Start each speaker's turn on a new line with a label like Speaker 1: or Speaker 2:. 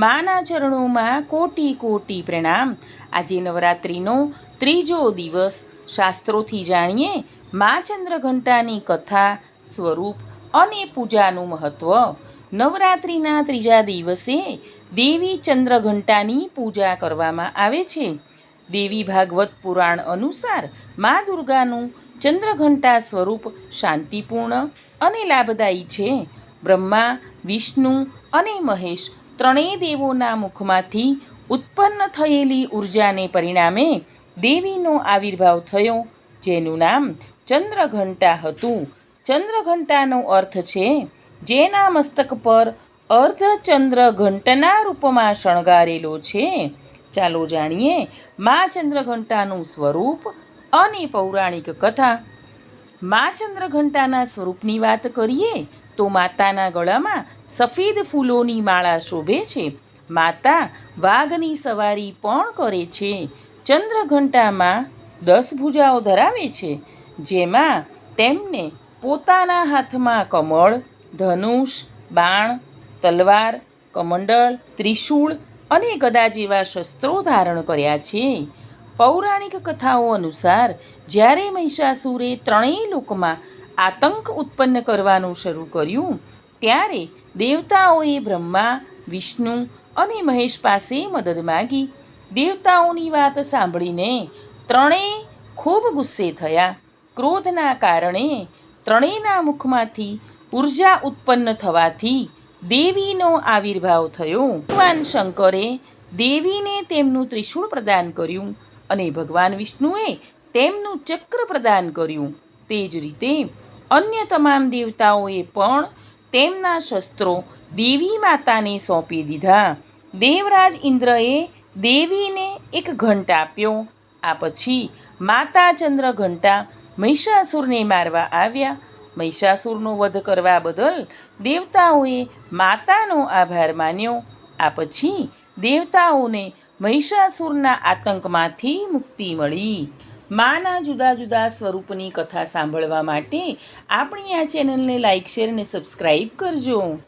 Speaker 1: માના ચરણોમાં કોટી કોટી પ્રણામ. આજે નવરાત્રિનો ત્રીજો દિવસ. શાસ્ત્રોથી જાણીએ મા ચંદ્રઘંટાની કથા, સ્વરૂપ અને પૂજાનું મહત્ત્વ નવરાત્રિના ત્રીજા દિવસે દેવી ચંદ્રઘંટાની પૂજા કરવામાં આવે છે. દેવી ભાગવત પુરાણ અનુસાર મા દુર્ગાનું ચંદ્રઘંટા સ્વરૂપ શાંતિપૂર્ણ અને લાભદાયી છે. બ્રહ્મા, વિષ્ણુ અને મહેશ ત્રણેય દેવોના મુખમાંથી ઉત્પન્ન થયેલી ઉર્જાને પરિણામે દેવીનો આવિર્ભાવ થયો, જેનું નામ ચંદ્રઘંટા હતું. ચંદ્રઘંટાનો અર્થ છે, જેના મસ્તક પર અર્ધચંદ્ર ઘંટના રૂપમાં શણગારેલો છે. ચાલો જાણીએ મા ચંદ્રઘંટાનું સ્વરૂપ અને પૌરાણિક કથા. મા ચંદ્રઘંટાના સ્વરૂપની વાત કરીએ તો માતાના ગળામાં સફેદ ફૂલોની માળા શોભે છે. માતા વાઘની સવારી પણ કરે છે. ચંદ્રઘંટામાં દસ ભૂજાઓ ધરાવે છે, જેમાં તેમને પોતાના હાથમાં કમળ, ધનુષ, બાણ, તલવાર, કમંડળ, ત્રિશૂળ અને ગદા જેવા શસ્ત્રો ધારણ કર્યા છે. પૌરાણિક કથાઓ અનુસાર જ્યારે મહિષાસુરે ત્રણેય લોકમાં આતંક ઉત્પન્ન કરવાનું શરૂ કર્યું ત્યારે દેવતાઓએ બ્રહ્મા, વિષ્ણુ અને મહેશ પાસે મદદ માગી. દેવતાઓની વાત સાંભળીને ત્રણેય ખૂબ ગુસ્સે થયા. ક્રોધના કારણે ત્રણેયના મુખમાંથી ઊર્જા ઉત્પન્ન થવાથી દેવીનો આવિર્ભાવ થયો. ભગવાન શંકરે દેવીને તેમનું ત્રિશૂળ પ્રદાન કર્યું અને ભગવાન વિષ્ણુએ તેમનું ચક્ર પ્રદાન કર્યું. તે જ રીતે અન્ય તમામ દેવતાઓએ પણ તેમના શસ્ત્રો દેવી માતાને સોંપી દીધા. દેવરાજ ઇન્દ્રએ દેવીને એક ઘંટ આપ્યો. આ પછી માતા ચંદ્ર ઘંટા મહિષાસુરને મારવા આવ્યા. મહિષાસુરનો વધ કરવા બદલ દેવતાઓએ માતાનો આભાર માન્યો. આ પછી દેવતાઓને મહિષાસુરના આતંકમાંથી મુક્તિ મળી. માના જુદા જુદા સ્વરૂપની કથા સાંભળવા માટે આપણી આ ચેનલને લાઇક શેર અને સબસ્ક્રાઈબ કરજો.